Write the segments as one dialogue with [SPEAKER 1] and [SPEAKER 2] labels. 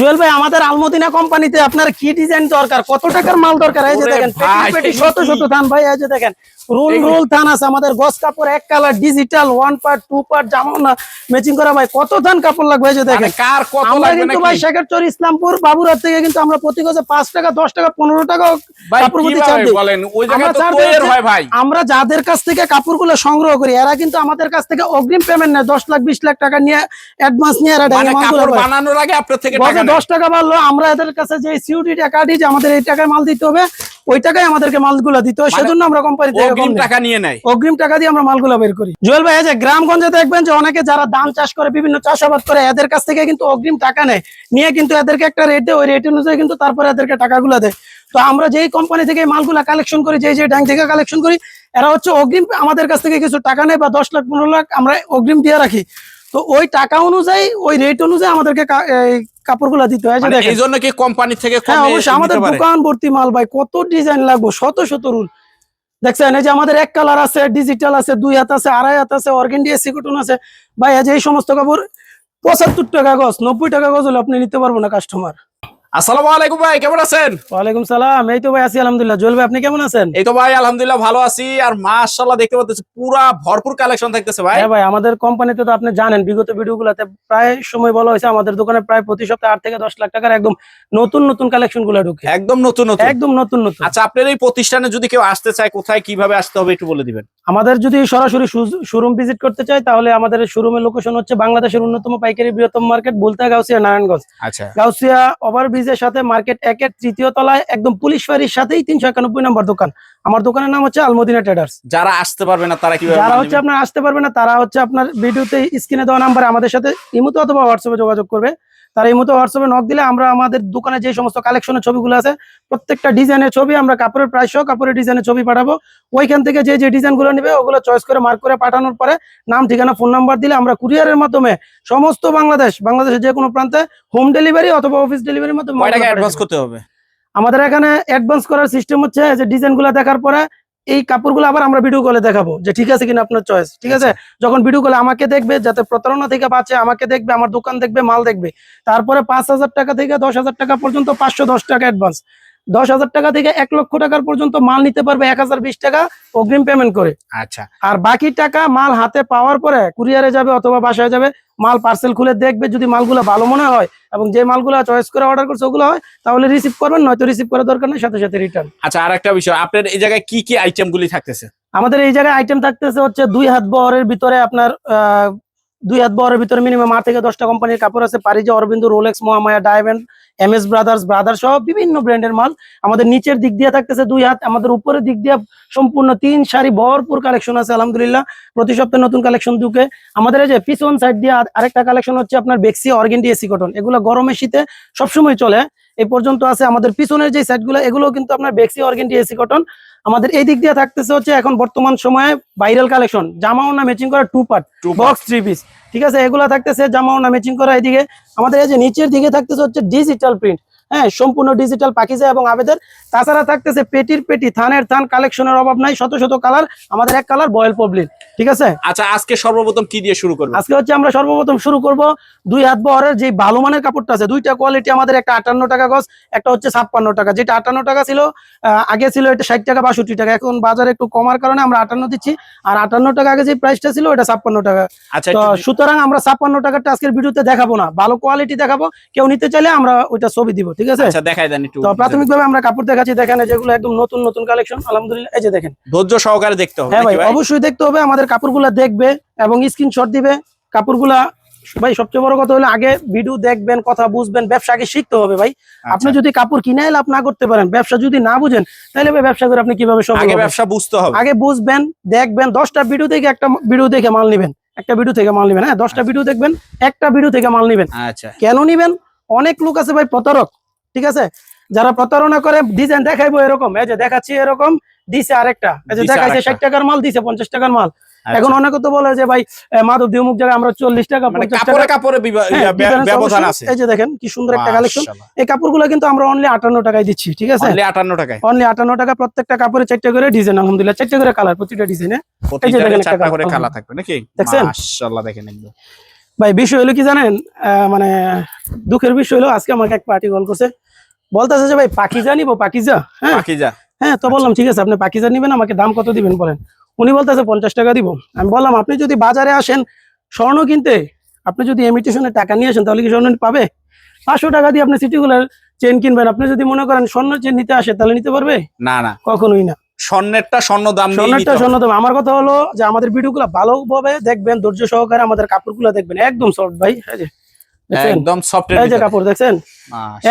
[SPEAKER 1] জুয়েল ভাই আমাদের আলমদিনা কোম্পানিতে আপনার কি ডিজাইন দরকার? কত টাকার মাল দরকার? এই যে দেখেন পেটি পেটি শত শত ধান ভাই এই যে দেখেন রুল রুল থান আছে আমাদের গস কাপড় এক colour digital one part two part জামানা ম্যাচিং করা ভাই কত থান কাপড় লাগবে যে
[SPEAKER 2] মানে
[SPEAKER 1] দেখেন
[SPEAKER 2] কার কত
[SPEAKER 1] আমরা কিন্তু ভাই শেখারচর ইসলামপুর বাবুরাত থেকে কিন্তু আমরা প্রতি গজে পাঁচ টাকা দশ টাকা পনেরো টাকা
[SPEAKER 2] ভাই
[SPEAKER 1] কাপড় প্রতি
[SPEAKER 2] কীভাবে
[SPEAKER 1] দিই।
[SPEAKER 2] বলেন? ওই
[SPEAKER 1] আমরা
[SPEAKER 2] তো কোয়ের হয় ভাই।
[SPEAKER 1] আমরা যাদের কাছ থেকে কাপড়গুলো সংগ্রহ করি এরা কিন্তু আমাদের কাছ থেকে অগ্রিম পেমেন্ট নেয় দশ লাখ বিশ লাখ টাকা নিয়ে অ্যাডভান্স নিয়ে এরা
[SPEAKER 2] মানে
[SPEAKER 1] ডাইনিং
[SPEAKER 2] কাপড় বানানোর আগে আপনার থেকে টাকা
[SPEAKER 1] দশ টাকা বাড়লো আমরা এদের কাছে যে সিউটি টাকা দিই যে আমাদের এই টাকায় মাল দিতে হবে ওই টাকায় আমাদেরকে মালগুলো দিতে
[SPEAKER 2] মানে
[SPEAKER 1] সেজন্য আমরা কোম্পানি থেকে
[SPEAKER 2] অগ্রিম টাকা নিয়ে নেয়।
[SPEAKER 1] অগ্রিম টাকা দিয়ে আমরা মালগুলো বের করি। জুয়েল ভাই যে গ্রামগঞ্জে দেখবেন যে অনেকে যারা ধান চাষ করে বিভিন্ন চাষাবাদ করে এদের কাছ থেকে কিন্তু অগ্রিম টাকা নেয়। নিয়ে কিন্তু এদেরকে একটা রেট দেয় ওই রেট অনুযায়ী কিন্তু তারপরে এদেরকে টাকাগুলো দেয়। তো আমরা যেই কোম্পানি থেকে মালগুলা কালেকশন করি যেই যে ব্যাংক থেকে কালেকশন করি এরা হচ্ছে অগ্রিম আমাদের কাছ থেকে কিছু টাকা নেয় বা দশ লাখ পনেরো লাখ আমরা অগ্রিম দিয়ে রাখি। তো ওই টাকা অনুযায়ী ওই রেট অনুযায়ী আমাদেরকে কাপড়গুলো দিতে হয় এই
[SPEAKER 2] মানে জন্য কি কোম্পানি থেকে
[SPEAKER 1] হ্যাঁ অবশ্যই আমাদের দোকান ভর্তি মাল ভাই কত ডিজাইন লাগবে শত শত রুল দেখছেন এই যে আমাদের এক কালার আছে ডিজিটাল আছে দুই হাত আছে আড়াই হাত আছে অর্গেন্ডিয়া এসি আছে। ভাই আজ এই সমস্ত কাপড় পঁচাত্তর টাকা গজ নব্বই টাকা গজ হলে আপনি নিতে পারব না কাস্টমার
[SPEAKER 2] আসসালামু আলাইকুম ভাই কেমন আছেন?
[SPEAKER 1] ওয়ালাইকুম সালাম। এই তো ভাই আছি আলহামদুলিল্লাহ। জুয়েল ভাই আপনি কেমন আছেন?
[SPEAKER 2] এই তো ভাই আলহামদুলিল্লাহ ভালো আছি। আর মাশাআল্লাহ দেখতে পাচ্ছি পুরা ভরপুর কালেকশন থাকতেছে ভাই।
[SPEAKER 1] হ্যাঁ ভাই আমাদের কোম্পানিতে তো আপনি জানেন বিগত ভিডিওগুলোতে প্রায় সময় বলা হয়েছে আমাদের দোকানে প্রায় প্রতি সপ্তাহে আট থেকে দশ লাখ টাকার একদম নতুন নতুন কালেকশনগুলো
[SPEAKER 2] একদম নতুন নতুন।
[SPEAKER 1] একদম নতুন নতুন।
[SPEAKER 2] আচ্ছা আপনার এই প্রতিষ্ঠানে যদি কেউ আসতে চায় কোথায় কীভাবে আসতে হবে একটু বলে দিবেন।
[SPEAKER 1] আমাদের যদি সরাসরি শোরুম ভিজিট করতে চাই তাহলে আমাদের শোরুমের লোকেশন হচ্ছে বাংলাদেশের অন্যতম পাইকারি বৃহত্তম মার্কেট বুলতা গাউসিয়া নারায়ণগঞ্জ।
[SPEAKER 2] আচ্ছা।
[SPEAKER 1] গাউসিয়া ওভারব্রিজের সাথে মার্কেট একের তৃতীয় তলায় একদম পুলিশ ফাঁড়ির সাথেই তিনশো একানব্বই নম্বর দোকান। আমার দোকানের নাম হচ্ছে আলমদিনা ট্রেডার্স।
[SPEAKER 2] যারা আসতে পারবে না তারা কীভাবে
[SPEAKER 1] যারা হচ্ছে আপনার আসতে পারবে না তারা হচ্ছে আপনার ভিডিওতে স্ক্রিনে দেওয়া নাম্বারে আমাদের সাথে ইমুতে অথবা হোয়াটসঅ্যাপে যোগাযোগ করবে। তারা ইমুতে হোয়াটসঅ্যাপে নক দিলে আমরা আমাদের দোকানে যে সমস্ত কালেকশনের ছবিগুলো আছে প্রত্যেকটা ডিজাইনের ছবি আমরা কাপড়ের প্রাইস সহ কাপড়ের ডিজাইনের ছবি পাঠাবো। ওইখান থেকে যে যে ডিজাইনগুলো নেবে ওগুলো চয়েস করে মার্ক করে পাঠানোর পরে নাম ঠিকানা ফোন নাম্বার দিলে আমরা কুরিয়ারের মাধ্যমে সমস্ত বাংলাদেশ বাংলাদেশের যে কোনো প্রান্তে হোম ডেলিভারি অথবা অফিস ডেলিভারির মাধ্যমে
[SPEAKER 2] অ্যাডভান্স করতে হবে।
[SPEAKER 1] আমাদের এখানে অ্যাডভান্স করার সিস্টেম হচ্ছে যে ডিজাইনগুলো দেখার পরে এই কাপড়গুলো আবার আমরা ভিডিও কলে দেখাবো যে ঠিক আছে কিনা আপনার চয়েস ঠিক আছে? যখন ভিডিও কলে আমাকে দেখবে, যাতে প্রতারণা থেকে বাঁচে, আমাকে দেখবে, আমার দোকান দেখবে, মাল দেখবে, তারপরে পাঁচ হাজার টাকা থেকে দশ হাজার টাকা পর্যন্ত পাঁচশো দশ টাকা অ্যাডভান্স দশ হাজার টাকা থেকে এক লক্ষ টাকার পর্যন্ত মাল নিতে পারবে এক হাজার বিশ টাকা অগ্রিম পেমেন্ট করে।
[SPEAKER 2] আচ্ছা।
[SPEAKER 1] আর বাকি টাকা মাল হাতে পাওয়ার পরে কুরিয়ারে যাবে অথবা বাসায় যাবে মাল পার্সেল খুলে দেখবে যদি মালগুলো ভালো মনে হয় এবং যে মালগুলো চয়েস করে অর্ডার করছে ওগুলো হয় তাহলে রিসিভ করবেন নয়তো রিসিভ করার দরকার নেই সাথে সাথে রিটার্ন
[SPEAKER 2] আচ্ছা আর একটা বিষয় আপনার এই জায়গায় কি কি আইটেম গুলি থাকতেছে?
[SPEAKER 1] আমাদের এই জায়গায় আইটেম থাকতেছে হচ্ছে দুই হাত বহরের ভিতরে আপনার দুই হাত বহরের ভিতরে মিনিমাম আট থেকে দশটা কোম্পানির কাপড় আছে। Parija Arobindu Rolex Mahamaya diamond M S brothers brother সহ বিভিন্ন ব্র্যান্ডের মাল। আমাদের নিচের দিক দিয়ে থাকতেছে দুই হাত, আমাদের উপরের দিক দিয়ে সম্পূর্ণ তিন সারি ভরপুর কালেকশন আছে, আলহামদুলিল্লাহ। প্রতি সপ্তাহে নতুন কালেকশন ঢুকে। আমাদের এই যে পিছন সাইড দিয়ে আরেকটা কালেকশন হচ্ছে আপনার বেক্সি অর্গেন্ডি এসি কটন এগুলো গরমে শীতে সবসময় চলে। এই পর্যন্ত আছে আমাদের পিছনের যে সাইডগুলো এগুলো কিন্তু আপনার বেক্সি অর্গেন্টি এসি কটন আমাদের এই দিক দিয়ে থাকতেছে হচ্ছে এখন বর্তমান সময়ে ভাইরাল কালেকশন জামাও না ম্যাচিং করা two part box three piece ঠিক আছে এগুলো থাকতেছে জামাও না ম্যাচিং করা এদিকে। আমাদের এই যে নিচের দিকে থাকতেছে হচ্ছে ডিজিটাল প্রিন্ট হ্যাঁ সম্পূর্ণ ডিজিটাল পাকিজা এবং আবেদের। তাছাড়া থাকতেছে পেটির পেটি থানের থান কালেকশনের অভাব নাই শত শত কালার আমাদের এক কালার বয়েল পবলিন ঠিক আছে?
[SPEAKER 2] আচ্ছা আজকে সর্বপ্রথম কি দিয়ে শুরু করব?
[SPEAKER 1] আজকে হচ্ছে আমরা সর্বপ্রথম শুরু করব দুই হাত বহরের যে ভালো মানের কাপড়টা আছে দুইটা কোয়ালিটি আমাদের একটা আটান্ন টাকা গজ একটা হচ্ছে ছাপ্পান্ন টাকা। যেটা আটান্ন টাকা ছিল আগে ছিল এটা ষাট টাকা বাষট্টি টাকা। এখন বাজারে একটু কমার কারণে আমরা আটান্ন দিচ্ছি। আর আটান্ন টাকা আগে যে প্রাইসটা ছিল ওটা ছাপ্পান্ন টাকা।
[SPEAKER 2] আচ্ছা
[SPEAKER 1] তো সুতরাং আমরা ছাপ্পান্ন টাকাটা আজকের ভিডিওতে দেখাবো না ভালো কোয়ালিটি দেখাবো। কেউ নিতে চাইলে আমরা ওইটা ছবি দিব ঠিক আছে?
[SPEAKER 2] আচ্ছা দেখাই দেন একটু
[SPEAKER 1] তো প্রাথমিকভাবে আমরা কাপড় দেখাচ্ছি দেখেন যেগুলো একদম নতুন নতুন কালেকশন আলহামদুলিল্লাহ। এই যে দেখেন।
[SPEAKER 2] ধৈর্য সহকারে দেখতে হবে
[SPEAKER 1] হ্যাঁ ভাই অবশ্যই দেখতে হবে আমাদের কাপড়গুলা দেখবে এবং স্ক্রিনশট দিবে। কাপড়গুলা ভাই সবচেয়ে বড় কথা হলো আগে ভিডিও দেখবেন কথা বুঝবেন ব্যবসা আগে শিখতে হবে ভাই। আপনি
[SPEAKER 2] আচ্ছা,
[SPEAKER 1] যদি কাপড় কিনে লাভ না করতে পারেন ব্যবসা যদি না বুঝেন তাহলে ভাই ব্যবসা করে আপনি কীভাবে সফল
[SPEAKER 2] আগে ব্যবসা বুঝতে হবে।
[SPEAKER 1] আগে বুঝবেন দেখবেন দশটা ভিডিও থেকে একটা ভিডিও দেখে মাল নিবেন। একটা ভিডিও থেকে মাল নিবেন হ্যাঁ দশটা ভিডিও দেখবেন একটা ভিডিও থেকে মাল নিবেন।
[SPEAKER 2] আচ্ছা।
[SPEAKER 1] কেন নিবেন? অনেক লোক আছে ভাই প্রতারক। ঠিক আছে? যারা প্রতারণা করে ডিজাইন দেখাইবো এরকম। এই যে দেখাচ্ছি এরকম দিছে আরেকটা। এই যে দেখাইছে ষাট টাকার মাল দিছে পঞ্চাশ টাকার মাল।
[SPEAKER 2] আচ্ছা।
[SPEAKER 1] এখন অনেকে তো বলে যে ভাই মাধব অমুক জায়গায় আমরা চল্লিশ টাকা
[SPEAKER 2] মানে কাপড়ে কাপড়ে বিবা-
[SPEAKER 1] হ্যাঁ,
[SPEAKER 2] ব্য-
[SPEAKER 1] difference
[SPEAKER 2] ব্যবধান আছে।
[SPEAKER 1] এই যে দেখেন কি সুন্দর একটা কালেকশন এই কাপড়গুলো কিন্তু আমরা অনলি আটান্ন টাকায় দিচ্ছি ঠিক আছে?
[SPEAKER 2] Only 58 টাকায়।
[SPEAKER 1] অনলি আটান্ন টাকা প্রত্যেকটা কাপড়ে চারটে করে ডিজাইন আলহামদুলিল্লাহ চারটে করে কালার প্রতিটা ডিজাইনে
[SPEAKER 2] প্রতিটারে
[SPEAKER 1] দেখেন একটা
[SPEAKER 2] চারটা
[SPEAKER 1] কালার।
[SPEAKER 2] থাকবে নাকি?
[SPEAKER 1] দেখছেন?
[SPEAKER 2] মাশাআল্লাহ দেখেন একদম।
[SPEAKER 1] ভাই বিষয় হলো কি জানেন? মানে দুঃখের বিষয় হলো আজকে আমাকে এক পার্টি কল করছে। বলতেছে যে ভাই পাকিজা নিবো পাকিজা? হ্যাঁ?
[SPEAKER 2] যা
[SPEAKER 1] হ্যাঁ তো বললাম ঠিক আছে আপনি পাকিজা নিবেন আমাকে দাম কত দিবেন বলেন? উনি বলতেছে পঞ্চাশ টাকা দিব। আমি বললাম আপনি যদি বাজারে আসেন স্বর্ণ কিনতে আপনি যদি এমিটেশনের টাকা নিয়ে আসেন তাহলে কি স্বর্ণ পাবে? পাঁচশো টাকা দিয়ে আপনি সিটিগুলার চেন কিনবেন। আপনি যদি মনে করেন স্বর্ণ চেন নিতে আসে তাহলে নিতে পারবে?
[SPEAKER 2] না না।
[SPEAKER 1] কখনোই না।
[SPEAKER 2] স্বর্ণেরটা স্বর্ণ দাম দিয়ে
[SPEAKER 1] স্বর্ণটা স্বর্ণ দাম। আমার কথা হলো যে আমাদের ভিডিওগুলো ভালোভাবে দেখবেন ধৈর্য সহকারে আমাদের কাপড়গুলো দেখবেন। একদম সফট ভাই
[SPEAKER 2] একদম সফটের
[SPEAKER 1] এই যে কাপড় দেখছেন?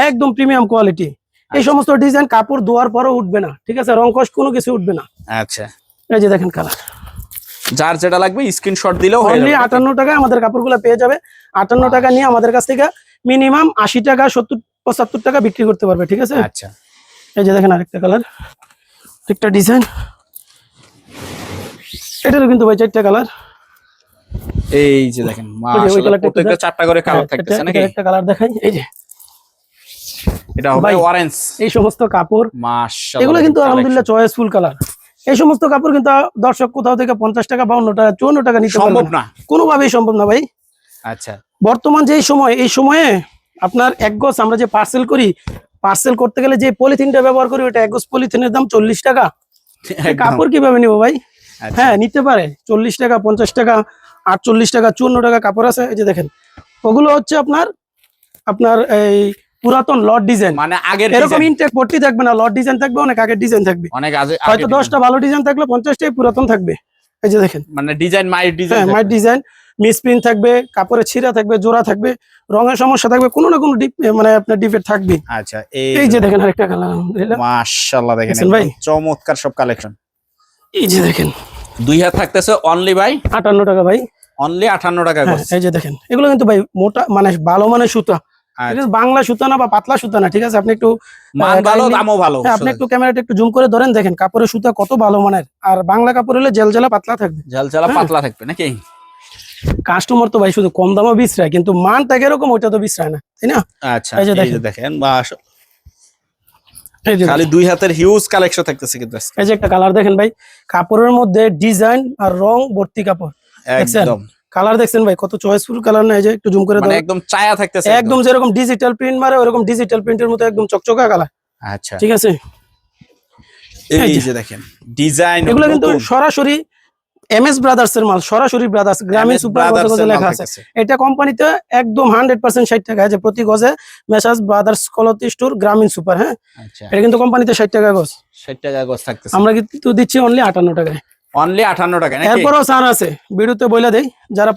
[SPEAKER 1] একদম প্রিমিয়াম কোয়ালিটি এই সমস্ত ডিজাইন কাপড় ধোয়ার পরও উঠবে না ঠিক আছে? রং কোনো কিছু উঠবে না।
[SPEAKER 2] আচ্ছা।
[SPEAKER 1] এই যে দেখেন কালার
[SPEAKER 2] যার যেটা লাগবে স্ক্রিনশট দিলেও
[SPEAKER 1] অনলি আটান্ন টাকায় আমাদের কাপড়গুলো পেয়ে যাবে। আটান্ন টাকা নিয়ে আমাদের কাছ থেকে মিনিমাম আশি টাকা সত্তর পঁচাত্তর টাকা বিক্রি করতে পারবে ঠিক আছে?
[SPEAKER 2] আচ্ছা।
[SPEAKER 1] এই যে দেখেন আরেকটা কালার একটা ডিজাইন এটারও কিন্তু ভাই চারটা কালার
[SPEAKER 2] এই যে দেখেন প্রত্যেকটা চারটা করে কালার থাকতেছে নাকি?
[SPEAKER 1] একটা কালার দেখাই এই যে।
[SPEAKER 2] এটা হবে অরেঞ্জ
[SPEAKER 1] এই সমস্ত কাপড়
[SPEAKER 2] মাশাআল্লাহ
[SPEAKER 1] এগুলো কিন্তু আলহামদুলিল্লাহ চয়েসফুল কালার এই সমস্ত কাপড় কিন্তু দর্শক কোথাও থেকে পঞ্চাশ টাকা বাউন্ন টাকা চুয়ান্ন টাকা নিতে
[SPEAKER 2] সম্ভব
[SPEAKER 1] না।
[SPEAKER 2] না
[SPEAKER 1] কোনোভাবেই সম্ভব না ভাই।
[SPEAKER 2] আচ্ছা।
[SPEAKER 1] বর্তমান যে সময় এই সময়ে আপনার এক গজ আমরা যে পার্সেল করি পার্সেল করতে গেলে যে পলিথিনটা ব্যবহার করি ওটা এক পলিথিনের দাম চল্লিশ টাকা। কাপড় কীভাবে নিবো ভাই?
[SPEAKER 2] আচ্ছা।
[SPEAKER 1] হ্যাঁ নিতে পারে। চল্লিশ টাকা পঞ্চাশ টাকা আটচল্লিশ টাকা চুয়ান্ন টাকা কাপড় আছে। এই যে দেখেন ওগুলো হচ্ছে আপনার আপনার এই পুরাতন লট ডিজাইন
[SPEAKER 2] মানে আগের
[SPEAKER 1] এরকম ইনটেক ভর্তি থাকবে না লট ডিজাইন থাকবে অনেক আগের ডিজাইন থাকবে।
[SPEAKER 2] অনেক আগে
[SPEAKER 1] হয়তো দশটা ভালো ডিজাইন থাকলে পঞ্চাশটাই পুরাতন থাকবে। এই যে দেখেন।
[SPEAKER 2] মানে ডিজাইন মাই
[SPEAKER 1] হ্যাঁ
[SPEAKER 2] ডিজাইন
[SPEAKER 1] মাইট ডিজাইন মিসপ্রিন্ট থাকবে কাপড়ের ছিঁড়া থাকবে জোড়া থাকবে রঙের সমস্যা থাকবে কোনো না কোনো ডিপ- মানে আপনার ডিফেক্ট থাকবে
[SPEAKER 2] আচ্ছা
[SPEAKER 1] এই যে দেখেন আরেকটা কালার
[SPEAKER 2] মাশাআল্লাহ দেখেন
[SPEAKER 1] ভাই?
[SPEAKER 2] চমৎকার সব কালেকশন
[SPEAKER 1] এই যে দেখেন।
[SPEAKER 2] দুই হাত থাকতেছে অনলি ভাই?
[SPEAKER 1] আটান্ন টাকা ভাই।
[SPEAKER 2] অনলি আটান্ন টাকা
[SPEAKER 1] হ্যাঁ, এই যে দেখেন। এগুলো কিন্তু ভাই মোটা মানে ভালো মানের সুতা। এটা বাংলা সুতা না বা পাতলা সুতা না ঠিক আছে? আপনি একটু
[SPEAKER 2] মান ভালো দামও ভালো
[SPEAKER 1] হ্যাঁ, আপনি একটু ক্যামেরাটা একটু জুম করে ধরেন দেখেন কাপড়ের সুতা কত ভালো মানের। আর বাংলা কাপড় হলে জেল জেলা পাতলা থাকবে।
[SPEAKER 2] ঝালঝালা
[SPEAKER 1] হ্যাঁ।
[SPEAKER 2] পাতলা থাকবে নাকি?
[SPEAKER 1] কাস্টমার তো ভাই শুধু কম দামও বিছরায় কিন্তু মানটা কীরকম ওইটা তো বিছরায় না তাই না?
[SPEAKER 2] আচ্ছা
[SPEAKER 1] এই যে
[SPEAKER 2] দেখেন। বাস- খালি দুই হাতের হিউজ কালেকশন থাকতেছে কিন্তু
[SPEAKER 1] এই যে একটা কালার দেখেন ভাই কাপড়ের মধ্যে ডিজাইন আর রং ভর্তি কাপড়
[SPEAKER 2] একদম।
[SPEAKER 1] কালার দেখছেন ভাই কত চয়েসফুল কালার না এই যে একটু জুম করে
[SPEAKER 2] মানে
[SPEAKER 1] ধরেন।
[SPEAKER 2] একদম চায়া থাকতেছে
[SPEAKER 1] একদম। যেরকম ডিজিটাল প্রিন্ট মারে ওরকম ডিজিটাল প্রিন্টের মতো একদম চকচকা কালার
[SPEAKER 2] আচ্ছা।
[SPEAKER 1] ঠিক আছে?
[SPEAKER 2] এই
[SPEAKER 1] যে।
[SPEAKER 2] দেখেন ডিজাইন
[SPEAKER 1] এগুলো কিন্তু সরাসরি এমএস ব্রাদার্স এর মাল সরাসরি ব্রাদার্স গ্রামীণ সুপার গজে লেখা আছে। এটা কোম্পানিতে একদম হান্ড্রেড পার্সেন্ট ষাট টাকা যে প্রতি গজে মেসাজ ব্রাদার্স কলতি স্টোর গ্রামীণ সুপার হ্যাঁ?
[SPEAKER 2] আচ্ছা।
[SPEAKER 1] এটা কিন্তু কোম্পানিতে ষাট টাকা গজ।
[SPEAKER 2] 60 টাকা গজ থাকতেছে।
[SPEAKER 1] আমরা কিন্তু দিচ্ছি অনলি আটান্ন টাকায়।
[SPEAKER 2] অনলি 58 টাকা
[SPEAKER 1] এরপরও ছাড় আছে। ভিডিওতে বলে দেই যারা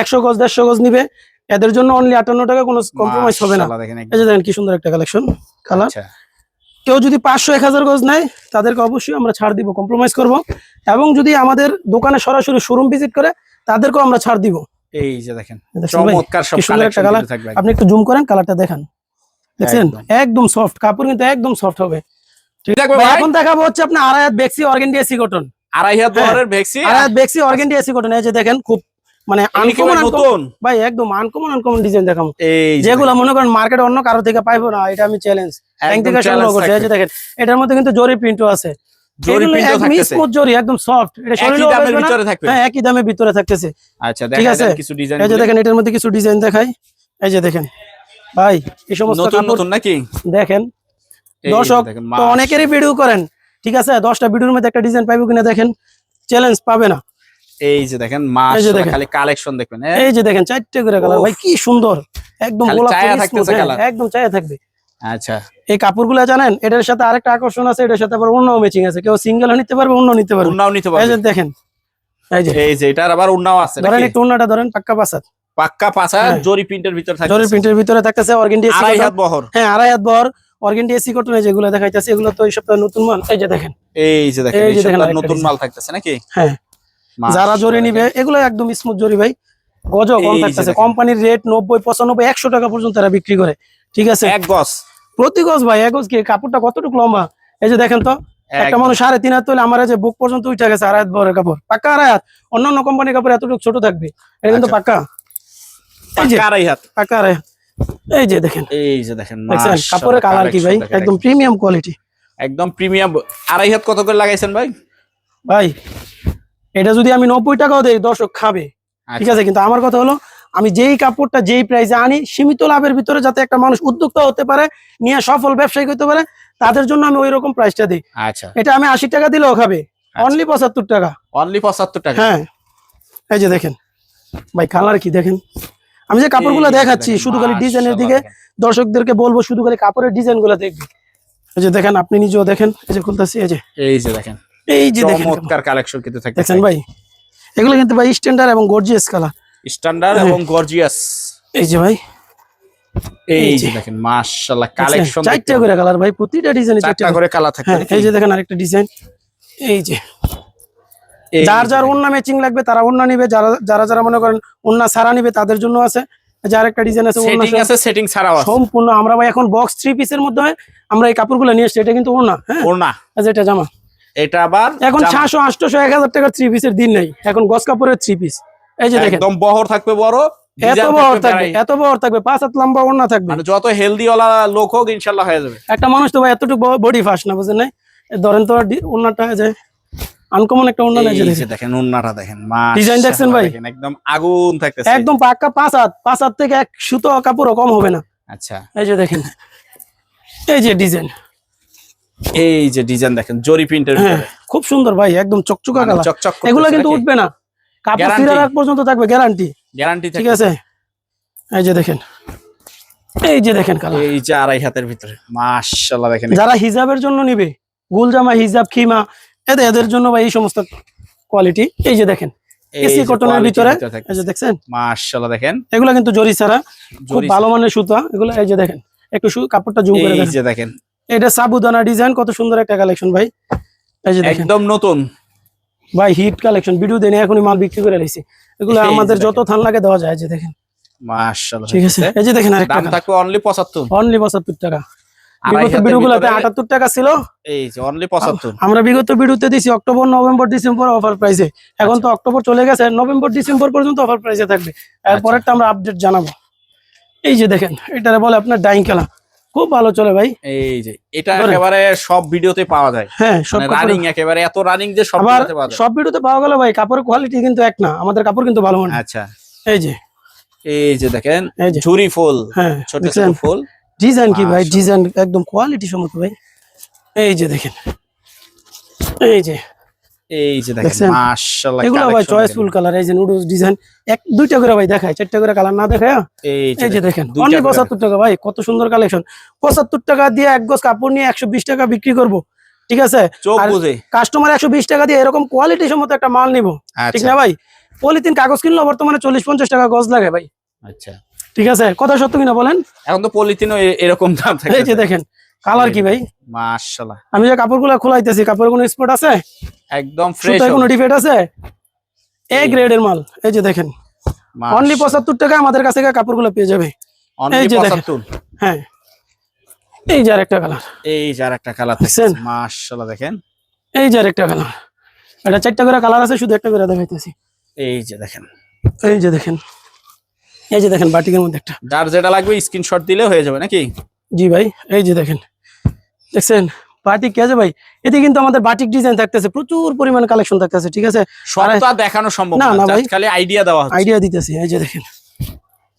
[SPEAKER 1] একশো গজ দেড়শো গজ নিবে এদের জন্য অনলি আটান্ন টাকা কোনো কম্প্রোমাইজ হবে না।
[SPEAKER 2] দেখেন
[SPEAKER 1] এই যে দেখেন কি সুন্দর একটা কালেকশন কালার
[SPEAKER 2] আচ্ছা।
[SPEAKER 1] কেউ যদি পাঁচশো এক হাজার গজ নেয় তাদেরকে অবশ্যই আমরা ছাড় দিব কম্প্রোমাইজ করব। এবং যদি আমাদের দোকানে সরাসরি শোরুম ভিজিট করে তাদেরকেও আমরা ছাড় দিব।
[SPEAKER 2] এই যে দেখেন চমৎকার সব কালেকশন
[SPEAKER 1] কালার
[SPEAKER 2] থাকবে।
[SPEAKER 1] আপনি একটু জুম করেন কালারটা দেখান। দেখছেন?
[SPEAKER 2] একদম।
[SPEAKER 1] সফট কাপড় কিন্তু একদম সফট হবে। ঠিক ভাই এখন দেখাবো হচ্ছে আপনার আড়াই হাত বেক্সি অর্গেন্ডি এসি কটন
[SPEAKER 2] আড়াই হাত
[SPEAKER 1] হ্যাঁ।
[SPEAKER 2] বহরের
[SPEAKER 1] অর্গেন্ডি এসি কটন এই যে দেখেন খুব মানে আনকমন
[SPEAKER 2] নতুন?
[SPEAKER 1] ভাই একদম আনকমন আনকমন ডিজাইন
[SPEAKER 2] এই
[SPEAKER 1] যেগুলো মনে করেন মার্কেটে অন্য কারও থেকে পাইবো না এটা আমি চ্যালেঞ্জ ব্যাংক থেকে সংগ্রহ করছি এই যে দেখেন এটার মধ্যে কিন্তু জরি প্রিন্টও আছে।
[SPEAKER 2] জরি প্রিন্টও
[SPEAKER 1] একদম
[SPEAKER 2] থাকতেছে।
[SPEAKER 1] জরি একদম সফট এটা
[SPEAKER 2] একই দামের ভিতরে থাকবে।
[SPEAKER 1] হ্যাঁ একই দামের ভিতরে থাকতেছে।
[SPEAKER 2] আচ্ছা
[SPEAKER 1] ঠিক আছে?
[SPEAKER 2] কিছু ডিজাইন
[SPEAKER 1] এই যে দেখেন এটার মধ্যে কিছু ডিজাইন দেখাই। এই যে দেখেন ভাই এই সমস্ত
[SPEAKER 2] নতুন নতুন নাকি?
[SPEAKER 1] দেখেন। দর্শক তো অনেকেরই ভিডিও করেন ঠিক আছে? দশটা ভিডিওর মধ্যে একটা ডিজাইন পাইবো কিনা দেখেন। চ্যালেঞ্জ পাবে না।
[SPEAKER 2] এই যে দেখেন। খালি কালেকশন দেখবেন হ্যাঁ?
[SPEAKER 1] এই যে দেখেন চারটে করে কালার ভাই কি সুন্দর। একদম। একদম চায়া থাকবে।
[SPEAKER 2] আচ্ছা।
[SPEAKER 1] এই কাপড়গুলো জানেন এটার সাথে আরেকটা আকর্ষণ আছে এটার সাথে আবার অন্য ম্যাচিং আছে। কেউ সিঙ্গেল নিতে পারবে অন্য নিতে পারবে।
[SPEAKER 2] নিতে পারবে।
[SPEAKER 1] দেখেন এই যে।
[SPEAKER 2] এই যে এটার আবার আছে
[SPEAKER 1] ধরেন একটু অন্যটা ধরেন পাক্কা
[SPEAKER 2] পাক্কা পাঁচা
[SPEAKER 1] হ্যাঁ।
[SPEAKER 2] জরি প্রিন্টের ভিতর থাকে
[SPEAKER 1] প্রিন্টের ভিতরে থাকতেছে অর্গেন্ডি
[SPEAKER 2] আড়াই হাত বহর।
[SPEAKER 1] হ্যাঁ আড়াই হাত বর অর্গেন্ডি এসি কটনে যেগুলো দেখাইতেছে এগুলো তো এই সপ্তাহে নতুন মাল। এই যে দেখেন।
[SPEAKER 2] এই যে দেখেন
[SPEAKER 1] এই
[SPEAKER 2] সপ্তাহে নতুন মাল থাকতেছে নাকি?
[SPEAKER 1] হ্যাঁ। যারা জরি নিবে এগুলো একদম স্মুথ জরি ভাই। গজ কম থাকতেছে। কোম্পানির রেট নব্বই পঁচানব্বই একশো টাকা পর্যন্ত তারা বিক্রি করে। ঠিক আছে?
[SPEAKER 2] এক গজ।
[SPEAKER 1] প্রতি গজ ভাই এক গজ কি? কাপড়টা কতটুকু লম্বা? এই যে দেখেন তো একটা মানুষ সাড়ে তিন হাত তুলে আমার যে বুক পর্যন্ত উঠে গেছে আড়াই বড়ের কাপড়। পাক্কা আড়াই হাত। অন্যান্য কোম্পানির কাপড় এতটুকু ছোট থাকবে। এটা কিন্তু
[SPEAKER 2] আচ্ছা।
[SPEAKER 1] যে
[SPEAKER 2] পাক্কা আড়াই হাত।
[SPEAKER 1] পাক্কা আড়াই হাত। এই যে দেখেন।
[SPEAKER 2] এই যে দেখেন
[SPEAKER 1] কাপড়ের কালার কি ভাই? একদম প্রিমিয়াম কোয়ালিটি
[SPEAKER 2] একদম প্রিমিয়াম আড়াই হাত কত করে লাগাইছেন ভাই?
[SPEAKER 1] ভাই এটা যদি আমি নব্বই টাকাও দেই দর্শক খাবে। ঠিক
[SPEAKER 2] আচ্ছা,
[SPEAKER 1] আছে কিন্তু আমার কথা হলো আমি যেই কাপড়টা যেই প্রাইসে আনি সীমিত লাভের ভিতরে যাতে একটা মানুষ উদ্যোক্তা হতে পারে নিয়ে সফল ব্যবসায়ী করতে পারে তাদের জন্য আমি ওই রকম প্রাইসটা দিই।
[SPEAKER 2] আচ্ছা।
[SPEAKER 1] এটা আমি আশি টাকা দিলেও খাবে। অনলি পঁচাত্তর টাকা।
[SPEAKER 2] অনলি পঁচাত্তর টাকা।
[SPEAKER 1] হ্যাঁ। এই যে দেখেন। ভাই কালার কি দেখেন? আমি যে কাপড়গুলো দেখাচ্ছি
[SPEAKER 2] দেখেন,
[SPEAKER 1] শুধু খালি ডিজাইনের দিকে দর্শকদেরকে বলব শুধু খালি কাপড়ের ডিজাইনগুলো দেখবে। এই যে দেখেন আপনি নিজেও দেখেন এই যে খুলতেছি এই যে।
[SPEAKER 2] এই যে দেখেন
[SPEAKER 1] এই যে দেখেন।
[SPEAKER 2] চমৎকার কালেকশন কিন্তু থাকছে
[SPEAKER 1] দেখছেন ভাই এগুলো কিন্তু ভাই স্ট্যান্ডার্ড এবং গর্জিয়াস কালার
[SPEAKER 2] স্ট্যান্ডার্ড। এবং গর্জিয়াস
[SPEAKER 1] এই যে ভাই
[SPEAKER 2] এই যে। দেখেন মাশাআল্লাহ? কালেকশন
[SPEAKER 1] চারটা করে কালার ভাই প্রতিটা ডিজাইন
[SPEAKER 2] চারটা করে। কালার থাকবে
[SPEAKER 1] হ্যাঁ এই যে দেখেন আরেকটা ডিজাইন এই যে। যার যার। ওন্না ম্যাচিং লাগবে তারা ওন্না নিবে। যারা যারা যারা মনে করেন ওন্না সারা নিবে তাদের জন্য আছে। যার একটা ডিজাইন আছে ওন্না
[SPEAKER 2] সেটিং আছে সেটিং ছাড়াও আছে।
[SPEAKER 1] সম্পূর্ণ আমরা ভাই এখন বক্স থ্রি পিসের মধ্যে আমরা এই কাপড়গুলো নিয়ে এসছি। এটা কিন্তু ওন্না হ্যাঁ?
[SPEAKER 2] ওড়না।
[SPEAKER 1] এই যে এটা জামা।
[SPEAKER 2] এটা আবার
[SPEAKER 1] এখন
[SPEAKER 2] জামা।
[SPEAKER 1] ছশো আটশোশো এক হাজার টাকার থ্রি পিসের দিন নেই। এখন গস কাপড়ের থ্রি পিস এই যে দেখেন।
[SPEAKER 2] একদম বহর থাকবে বড়
[SPEAKER 1] এত বড়
[SPEAKER 2] থাকবে
[SPEAKER 1] এত বহর থাকবে পাঁচ হাত লম্বা ওন্না থাকবে।
[SPEAKER 2] মানে যত হেলদি ওলা লোক হোক ইনশাল্লাহ হয়ে যাবে।
[SPEAKER 1] একটা মানুষ তো ভাই এতটুকু বডি ফাস্ট না বুঝেন এই ধরেন তো ডি- ওন্নাটা যে আনকমন একটা ওন্না দেখেন।
[SPEAKER 2] দেখেন ওন্নাটা দেখেন
[SPEAKER 1] Design দেখছেন ভাই?
[SPEAKER 2] একদম আগুন থাকতেছে।
[SPEAKER 1] একদম পাক্কা পাঁচ হাত পাঁচ হাত থেকে এক সুতো কাপড়ও কম হবে না।
[SPEAKER 2] আচ্ছা।
[SPEAKER 1] এই যে দেখেন এই যে ডিজাইন।
[SPEAKER 2] এই যে ডিজাইন দেখেন জরি প্রিন্টের
[SPEAKER 1] হ্যাঁ খুব সুন্দর ভাই একদম চকচকা
[SPEAKER 2] মানে
[SPEAKER 1] কালার।
[SPEAKER 2] চকচক
[SPEAKER 1] এগুলো কিন্তু উঠবে না। কাপড় আগ পর্যন্ত থাকবে গ্যারান্টি
[SPEAKER 2] গ্যারান্টি
[SPEAKER 1] ঠিক আছে? এই যে দেখেন এই যে দেখেন কালার।
[SPEAKER 2] এই যে আড়াই হাতের ভিতরে মাশাআল্লাহ দেখেন।
[SPEAKER 1] যারা হিজাবের জন্য নিবে গুলজামা হিজাব খিমা এদের এদের জন্য ভাই এই সমস্ত কোয়ালিটি এই যে দেখেন এসি কটনের ভিতরে এই যে দেখছেন?
[SPEAKER 2] মাশাআল্লাহ দেখেন।
[SPEAKER 1] এগুলো কিন্তু জরি ছাড়া খুব ভালো মানের সুতা। এগুলো এই যে দেখেন একটু সু- কাপড়টা জুম করে দেখেন।
[SPEAKER 2] এই যে দেখেন।
[SPEAKER 1] এটা সাবুদানা ডিজাইন কত সুন্দর একটা কালেকশন ভাই। এই যে দেখেন।
[SPEAKER 2] একদম নতুন।
[SPEAKER 1] ভাই হিট কালেকশন ভিডিও দেনে এখনই মাল বিক্রি করে রাখছি এগুলো আমাদের যত থান লাগে দেওয়া যায় এই যে দেখেন।
[SPEAKER 2] মাশাআল্লাহ
[SPEAKER 1] ঠিক আছে। এই যে দেখেন আরেকটা
[SPEAKER 2] দাম থাকবে অনলি 75
[SPEAKER 1] অনলি পঁচাত্তর টাকা।
[SPEAKER 2] আড়াই
[SPEAKER 1] বিগত ভিডিওগুলোতে
[SPEAKER 2] ভিতরে-
[SPEAKER 1] আটাত্তর টাকা ছিল।
[SPEAKER 2] এই যে অনলি 75
[SPEAKER 1] আমরা বিগত ভিডিওতে দিছি অক্টোবর নভেম্বর ডিসেম্বর অফার প্রাইসে এখন তো অক্টোবর চলে গেছে নভেম্বর ডিসেম্বর পর্যন্ত অফার প্রাইসে থাকবে। এরপরেরটা আমরা আপডেট জানাব। এই যে দেখেন এটারে বলে আপনার ডাইং খেলা খুব ভালো চলে ভাই।
[SPEAKER 2] এই যে এটা। একেবারে সব ভিডিওতে পাওয়া যায়।
[SPEAKER 1] হ্যাঁ সব
[SPEAKER 2] রানিং একেবারে এত রানিং যে সব ভিডিওতে পাওয়া যায়।
[SPEAKER 1] সব ভিডিওতে পাওয়া গেল ভাই কাপড়ের কোয়ালিটি কিন্তু এক না আমাদের কাপড় কিন্তু ভালো মানে
[SPEAKER 2] আচ্ছা।
[SPEAKER 1] এই যে।
[SPEAKER 2] এই যে দেখেন
[SPEAKER 1] এই যে।
[SPEAKER 2] ঝুরি ফুল
[SPEAKER 1] হ্যাঁ
[SPEAKER 2] ছোট ছোট ফুল।
[SPEAKER 1] ডিজাইন কি ভাই? ডিজাইন একদম কোয়ালিটি সম্মত ভাই। এই যে দেখেন। এই যে।
[SPEAKER 2] এই যে দেখেন মাশাআল্লাহ
[SPEAKER 1] এগুলো ভাই চয়েসফুল কালার এই যে নুডলস ডিজাইন এক দুইটা করে ভাই দেখায় চারটা করে কালার না দেখায়
[SPEAKER 2] দেখেন। এই
[SPEAKER 1] যে দেখেন অনলি টাকা ভাই কত সুন্দর কালেকশন পঁচাত্তর টাকা দিয়ে এক গজ কাপড় নিয়ে একশো বিশ টাকা বিক্রি করব ঠিক আছে? কাস্টমার একশো বিশ টাকা দিয়ে এরকম কোয়ালিটি সম্মত একটা মাল নিব ঠিক
[SPEAKER 2] আচ্ছা।
[SPEAKER 1] না ভাই? পলিথিন কাগজ কিনলো বর্তমানে চল্লিশ পঞ্চাশ টাকা গজ লাগে ভাই।
[SPEAKER 2] আচ্ছা।
[SPEAKER 1] ঠিক আছে কথা সত্য কিনা বলেন?
[SPEAKER 2] এখন তো পলিথিনও এরকম দাম থাকে
[SPEAKER 1] এই যে দেখেন কালার কি ভাই?
[SPEAKER 2] মাশাআল্লাহ।
[SPEAKER 1] আমি যে কাপড়গুলো খোলাইতেছি কাপড়ের কোনো স্পট আছে?
[SPEAKER 2] একদম ফ্রেশ
[SPEAKER 1] কোনো ডিফেক্ট আছে? এ গ্রেডের মাল এই যে দেখেন। অনলি পঁচাত্তর টাকা আমাদের কাছে কাপড়গুলো পেয়ে যাবে।
[SPEAKER 2] অনলি
[SPEAKER 1] এই যে দেখেন।
[SPEAKER 2] 75
[SPEAKER 1] হ্যাঁ। এই যে আরেকটা কালার
[SPEAKER 2] এই যে আরেকটা কালার
[SPEAKER 1] দেখছেন?
[SPEAKER 2] মাশাআল্লাহ দেখেন।
[SPEAKER 1] এই যে আরেকটা কালার এটা চারটা করে কালার আছে শুধু একটা করে দেখাইতেছি।
[SPEAKER 2] এই যে দেখেন।
[SPEAKER 1] এই যে দেখেন। এই যে দেখেন বাটিকের মধ্যে একটা।
[SPEAKER 2] যার যেটা লাগবে স্ক্রিনশট দিলে হয়ে যাবে নাকি?
[SPEAKER 1] জি ভাই এই যে দেখেন। দেখছেন? বাটিক কে আছে ভাই? এতে কিন্তু আমাদের বাটিক ডিজাইন থাকতেছে প্রচুর পরিমাণে কালেকশন থাকতেছে ঠিক আছে?
[SPEAKER 2] সব দেখানো সম্ভব
[SPEAKER 1] না,
[SPEAKER 2] না
[SPEAKER 1] ভাই।
[SPEAKER 2] খালি আইডিয়া দেওয়া হচ্ছে।
[SPEAKER 1] আইডিয়া দিতেছি এই যে দেখেন।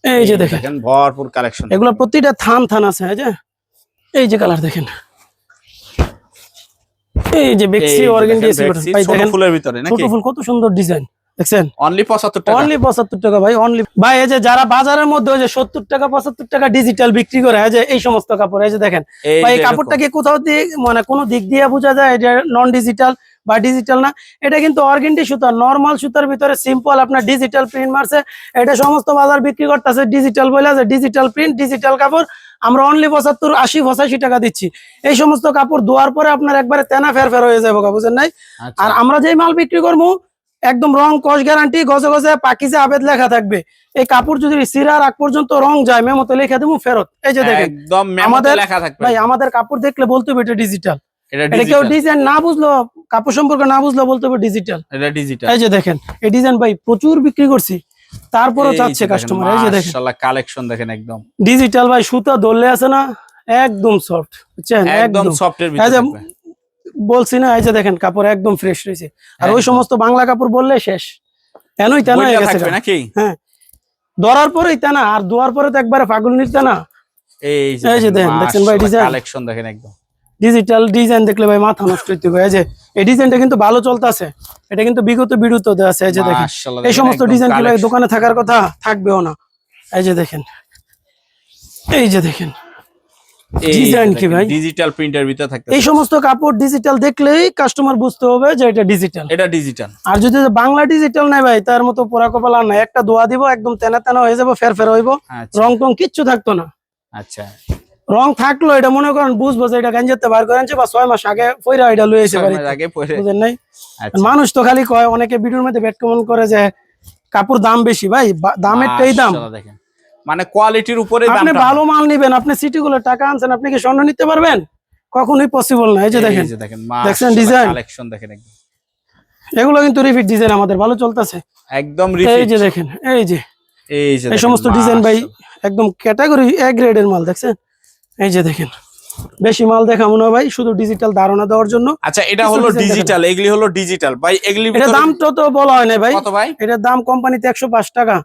[SPEAKER 1] এই যে দেখেন।
[SPEAKER 2] ভরপুর কালেকশন
[SPEAKER 1] এগুলো প্রতিটা থান থান আছে এই যে। এই যে কালার দেখেন। এই যে বেক্সি অর্গেন দিয়েছি ভাই দেখেন
[SPEAKER 2] ফুলের ভিতরে
[SPEAKER 1] ছোট
[SPEAKER 2] নাকি
[SPEAKER 1] ফুল কত সুন্দর ডিজাইন দেখছেন?
[SPEAKER 2] অনলি 75 টাকা।
[SPEAKER 1] অনলি পঁচাত্তর টাকা ভাই অনলি ভাই এই যে যারা বাজারের মধ্যে ওই যে সত্তর টাকা পঁচাত্তর টাকা ডিজিটাল বিক্রি করে এই যে এই সমস্ত কাপড় এই যে দেখেন। ভাই এই কাপড়টা কি কোথাও দিয়ে মানে কোনো দিক দিয়ে বোঝা যায়? এটা নন ডিজিটাল বা ডিজিটাল না। এটা কিন্তু অর্গেন্ডি সুতা নর্মাল সুতার ভিতরে সিম্পল আপনার ডিজিটাল প্রিন্ট মারছে। এটা সমস্ত বাজার বিক্রি করতেছে ডিজিটাল বলে যে ডিজিটাল প্রিন্ট ডিজিটাল কাপড়। আমরা অনলি পঁচাত্তর আশি পঁচাশি টাকা দিচ্ছি। এই সমস্ত কাপড় ধোয়ার পরে আপনার একবারে তেনা ফের ফের হয়ে যাবে বুঝেন নাই?
[SPEAKER 2] আচ্ছা।
[SPEAKER 1] আর আমরা যেই মাল বিক্রি করব একদম রং কস গ্যারান্টি গজে গজে পাকিজে আবেদ লেখা থাকবে। এই কাপড় যদি সিরার আগ পর্যন্ত রং যায় মেমোতে লিখে দেবো ফেরত। এই যে দেখেন
[SPEAKER 2] একদম
[SPEAKER 1] আমাদের-
[SPEAKER 2] লেখা থাকবে।
[SPEAKER 1] ভাই আমাদের কাপড় দেখলে বলতে হবে এটা ডিজিটাল
[SPEAKER 2] এটা
[SPEAKER 1] কেউ ডিজাইন না বুঝলো কাপড় সম্পর্কে না বুঝলো বলতে হবে ডিজিটাল
[SPEAKER 2] এটা ডিজিটাল
[SPEAKER 1] এই যে দেখেন এই ডিজাইন ভাই প্রচুর বিক্রি করছি। তারপরও চাচ্ছে কাস্টমার এই যে দেখেন।
[SPEAKER 2] কালেকশন দেখেন একদম।
[SPEAKER 1] ডিজিটাল ভাই সুতা ধরলে আছে না একদম সফট বুঝছেন?
[SPEAKER 2] একদম সফটের ভিতরে।
[SPEAKER 1] বলছি না এই যে দেখেন কাপড় একদম ফ্রেশ রয়েছে। আর ওই সমস্ত বাংলা কাপড় বললে শেষ। কেনই তেন হয়ে গেছে
[SPEAKER 2] নাকি?
[SPEAKER 1] হ্যাঁ। ধরার পরেই তেনা আর ধোয়ার পরে তো একবারে ফাগুল নিতে না
[SPEAKER 2] এই
[SPEAKER 1] যে দেখেন, দেখছেন ভাই design?
[SPEAKER 2] কালেকশন দেখেন একদম।
[SPEAKER 1] ডিজিটাল ডিজাইন দেখলে ভাই মাথা নষ্ট হইতে হবে। এই যে এই ডিজাইনটা কিন্তু ভালো চলতেছে। এটা কিন্তু বিগত দেওয়া আছে এই যে দেখেন। এই সমস্ত
[SPEAKER 2] ডিজাইনগুলো।
[SPEAKER 1] দোকানে থাকার কথা থাকবেও না। এই যে দেখেন। এই যে দেখেন।
[SPEAKER 2] এই
[SPEAKER 1] কি ভাই?
[SPEAKER 2] ডিজিটাল প্রিন্টের ভিতরে থাকতে
[SPEAKER 1] এই সমস্ত কাপড় ডিজিটাল দেখলেই কাস্টমার বুঝতে হবে যে এটা ডিজিটাল
[SPEAKER 2] এটা ডিজিটাল
[SPEAKER 1] আর যদি বাংলা ডিজিটাল নাই ভাই তার মতো পোড়া কপাল আর নাই। একটা দোয়া দিব একদম তেনা তেনা হয়ে যাব ফের ফের হইব।
[SPEAKER 2] আচ্ছা।
[SPEAKER 1] রং টং কিচ্ছু থাকতো না।
[SPEAKER 2] আচ্ছা।
[SPEAKER 1] রং থাকল এটা মনে করেন বুঝব যে এটা গাঞ্জাতে বার করে আনছে বা ছয় মাস আগে পয়রা এটা লয়ে এসে
[SPEAKER 2] ছয় আগে
[SPEAKER 1] বুঝেন নাই?
[SPEAKER 2] আচ্ছা।
[SPEAKER 1] মানুষ তো খালি কয় অনেকে ভিডিওর মধ্যে ব্যাট কমন করে যে কাপড় দাম বেশি ভাই দামেরটাই দাম।
[SPEAKER 2] দেখেন। মানে কোয়ালিটির উপরে
[SPEAKER 1] আপনি ভালো মাল নিবেন আপনি সিটি গুলো টাকা আনছেন আপনি কি স্বর্ণ নিতে পারবেন? কখনোই পসিবল না। এই যে দেখেন
[SPEAKER 2] দেখেন
[SPEAKER 1] design?
[SPEAKER 2] কালেকশন দেখেন একদম।
[SPEAKER 1] এগুলো কিন্তু রিপিট ডিজাইন আমাদের ভালো চলতেছে।
[SPEAKER 2] একদম
[SPEAKER 1] এই যে দেখেন এই যে।
[SPEAKER 2] এই যে
[SPEAKER 1] এই সমস্ত ডিজাইন ভাই একদম ক্যাটাগরি এ গ্রেডের মাল দেখছেন? এই যে দেখেন বেশি মাল দেখা মনে হয় ভাই শুধু ডিজিটাল ধারণা দেওয়ার জন্য।
[SPEAKER 2] আচ্ছা এটা হলো ডিজিটাল এগুলি হলো ডিজিটাল ভাই এগুলি
[SPEAKER 1] এটা দামটা তো বলা হয় না ভাই।
[SPEAKER 2] কত ভাই?
[SPEAKER 1] এটার দাম কোম্পানিতে একশো পাঁচ টাকা।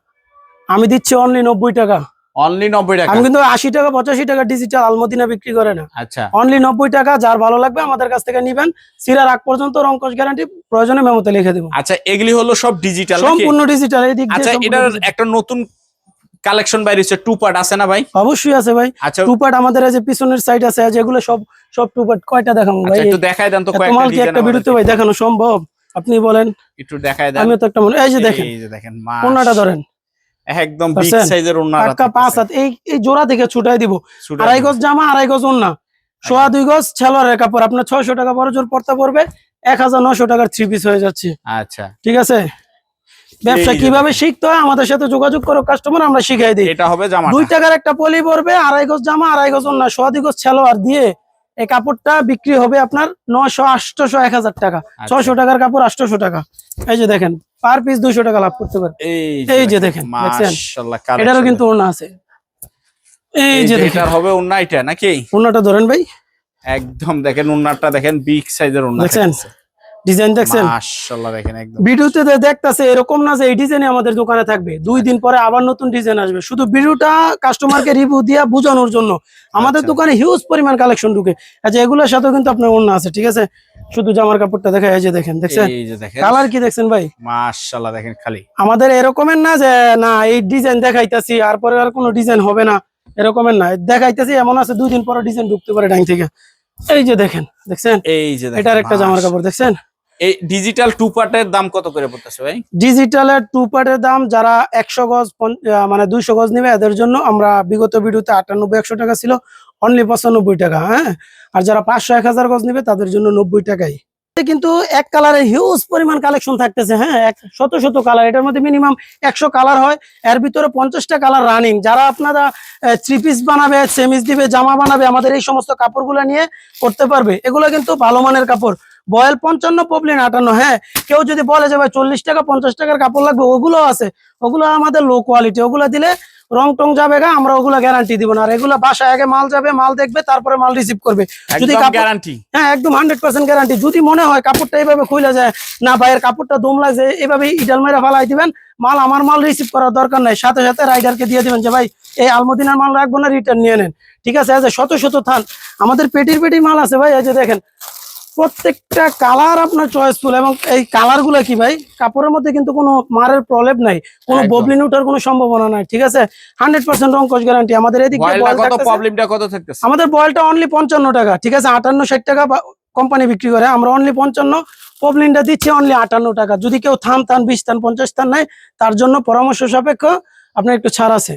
[SPEAKER 1] আমি দিচ্ছি অনলি নব্বই টাকা।
[SPEAKER 2] অনলি 90 টাকা?
[SPEAKER 1] আমি কিন্তু আশি টাকা পঁচাশি টাকা ডিজিটাল আলমদিনা বিক্রি করে না।
[SPEAKER 2] আচ্ছা।
[SPEAKER 1] অনলি নব্বই টাকা যার ভালো লাগবে আমাদের কাছ থেকে নিবেন। সিরার আগ পর্যন্ত রঙ্কশ গ্যারান্টি প্রয়োজনে মেমোতে লিখে দেবো।
[SPEAKER 2] আচ্ছা এগুলি হলো সব ডিজিটাল
[SPEAKER 1] সম্পূর্ণ ডিজিটাল এই দিক
[SPEAKER 2] আচ্ছা এটার একটা নতুন কালেকশন বাইরে হচ্ছে টু পার্ট আছে না ভাই?
[SPEAKER 1] অবশ্যই আছে ভাই।
[SPEAKER 2] আচ্ছা।
[SPEAKER 1] টু পার্ট আমাদের এই যে পিছনের সাইড আছে যেগুলো সব সব টু পার্ট কয়টা দেখাবো ভাই?
[SPEAKER 2] আচ্ছা একটু দেন তো
[SPEAKER 1] কি একটা ভিডিওতে ভাই দেখানো সম্ভব? আপনি বলেন।
[SPEAKER 2] একটু দেন।
[SPEAKER 1] আমিও তো একটা মনে এই যে দেখেন।
[SPEAKER 2] এই যে দেখেন
[SPEAKER 1] ওনাটা ধরেন?
[SPEAKER 2] একদম বিগ সাইজের ওন্নাটা
[SPEAKER 1] টাটকা পাঁচ হাত এই এই জোড়া থেকে ছুটাই দিব। আড়াই গজ জামা আড়াই গজ ওন্না সোয়া দুই গজ ছেলোয়ারের কাপড়। আপনার ছয়শো টাকা বড় জোর পড়তে পড়বে এক হাজার নশো টাকার থ্রি পিস হয়ে যাচ্ছে।
[SPEAKER 2] আচ্ছা।
[SPEAKER 1] ঠিক আছে? ব্যবসা কীভাবে শিখতে হয় আমাদের সাথে যোগাযোগ করো কাস্টমার আমরা শিখাই দিই।
[SPEAKER 2] এটা হবে জামা
[SPEAKER 1] দুই টাকার একটা পলি পড়বে আড়াই গজ জামা আড়াই গজ ওন্না সোয়া দুই গজ ছেলোয়ার দিয়ে এই কাপড়টা বিক্রি হবে আপনার নশো আটশো এক হাজার টাকা।
[SPEAKER 2] আচ্ছা।
[SPEAKER 1] ছয়শো টাকার কাপড় আটশোশো টাকা। এই যে দেখেন পার পিস দুইশো টাকা লাভ করতে পারে।
[SPEAKER 2] এই
[SPEAKER 1] যে দেখেন?
[SPEAKER 2] মাশাআল্লাহ
[SPEAKER 1] এটারও কিন্তু ওনা আছে। এই যে দেখেন।
[SPEAKER 2] হবে ওনা এটা নাকি?
[SPEAKER 1] ওনাটা ধরেন ভাই।
[SPEAKER 2] একদম দেখেন ওনাটা দেখেন বিগ সাইজের ওনা
[SPEAKER 1] দেখছেন? ডিজাইন দেখছেন?
[SPEAKER 2] মাশাআল্লাহ দেখেন একদম।
[SPEAKER 1] ভিডিওতে দেখতাছে এরকম না যে এই ডিজাইনে আমাদের দোকানে থাকবে। দুই দিন পরে আবার নতুন ডিজাইন আসবে। শুধু ভিডিওটা কাস্টমারকে রিভিউ দিয়া বোঝানোর জন্য। আমাদের
[SPEAKER 2] আচ্ছা।
[SPEAKER 1] দোকানে হিউজ পরিমাণ কালেকশন ঢুকে। আচ্ছা এগুলোর সাথেও কিন্তু আপনার অন্য আছে ঠিক আছে? শুধু জামার কাপড়টা দেখা এই যে দেখেন দেখছেন?
[SPEAKER 2] এই যে দেখেন।
[SPEAKER 1] কালার কি দেখছেন ভাই?
[SPEAKER 2] মাশাআল্লাহ দেখেন খালি।
[SPEAKER 1] আমাদের এরকমের না যে না এই ডিজাইন দেখাইতাছি আর পরে আর কোনো ডিজাইন হবে না। এরকমের না। দেখাইতাছি এমন আছে দুই দিন পরে ডিজাইন ঢুকতে পারে ডাইং থেকে। এই যে দেখেন দেখছেন?
[SPEAKER 2] এই যে
[SPEAKER 1] এটার একটা জামার কাপড় দেখছেন?
[SPEAKER 2] এই ডিজিটাল টু পার্টের দাম কত করে পড়তেছে ভাই?
[SPEAKER 1] ডিজিটালের টু পার্টের দাম যারা একশো গজ মানে দুইশো গজ নেবে, এদের জন্য আমরা বিগত ভিডিওতে আটানব্বই, একশো টাকা ছিল অনলি পঁচানব্বই টাকা হ্যাঁ? আর যারা পাঁচশো, এক হাজার গজ নেবে, তাদের জন্য নব্বই টাকাই। কিন্তু এক কালারের হিউজ পরিমাণ কালেকশন থাকতেছে হ্যাঁ? এক শত শত কালার এটার মধ্যে মিনিমাম একশো কালার হয়। এর ভিতরে পঞ্চাশটা কালার রানিং যারা আপনারা থ্রি পিস বানাবে সেমিস দিবে, জামা বানাবে, আমাদের এই সমস্ত কাপড়গুলো নিয়ে করতে পারবে। এগুলো কিন্তু ভালো মানের কাপড়। বয়েল পঞ্চান্ন পবলিন আটান্ন হ্যাঁ? কেউ যদি বলে যে ভাই চল্লিশ টাকা পঞ্চাশ টাকার কাপড় লাগবে ওগুলো আছে। ওগুলো আমাদের লো কোয়ালিটি ওগুলো দিলে রং টং যাবে গা আমরা ওগুলো গ্যারান্টি দিব না। আর এগুলো বাসায় আগে মাল যাবে মাল দেখবে তারপরে মাল রিসিভ করবে। যদি
[SPEAKER 2] গ্যারান্টি
[SPEAKER 1] হ্যাঁ একদম হান্ড্রেড পার্সেন্ট গ্যারান্টি যদি মনে হয় কাপড়টা এইভাবে খুলে যায় না ভাইয়ের কাপড়টা দম লাগছে এইভাবে ইডাল মেরে ফালাই দিবেন মাল আমার মাল রিসিভ করার দরকার নাই। সাথে সাথে রাইডারকে দিয়ে দিবেন যে ভাই এই আলমদিনার মাল রাখব না রিটার্ন নিয়ে নেন। ঠিক আছে শত শত থান। আমাদের পেটির পেটি মাল আছে ভাই এই যে দেখেন প্রত্যেকটা কালার আপনার চয়েসফুল এবং এই কালারগুলা কি ভাই? কাপড়ের মধ্যে কিন্তু কোনো মারের প্রবলেম নাই কোনো ববলিন ওঠার কোনো সম্ভাবনা নাই ঠিক আছে? হান্ড্রেড পার্সেন্ট রঙ্কশ গ্যারান্টি আমাদের এদিকে
[SPEAKER 2] কত প্রবলেমটা কত থাকতেছে?
[SPEAKER 1] আমাদের বয়েলটা অনলি পঞ্চান্ন টাকা ঠিক আছে? আটান্ন ষাট টাকা কোম্পানি বিক্রি করে আমরা অনলি পঞ্চান্ন পবলিনটা দিচ্ছি অনলি আটান্ন টাকা। যদি কেউ থান থান বিশ থান পঞ্চাশ থান নাই তার জন্য পরামর্শ সাপেক্ষ আপনার একটু ছাড় আছে।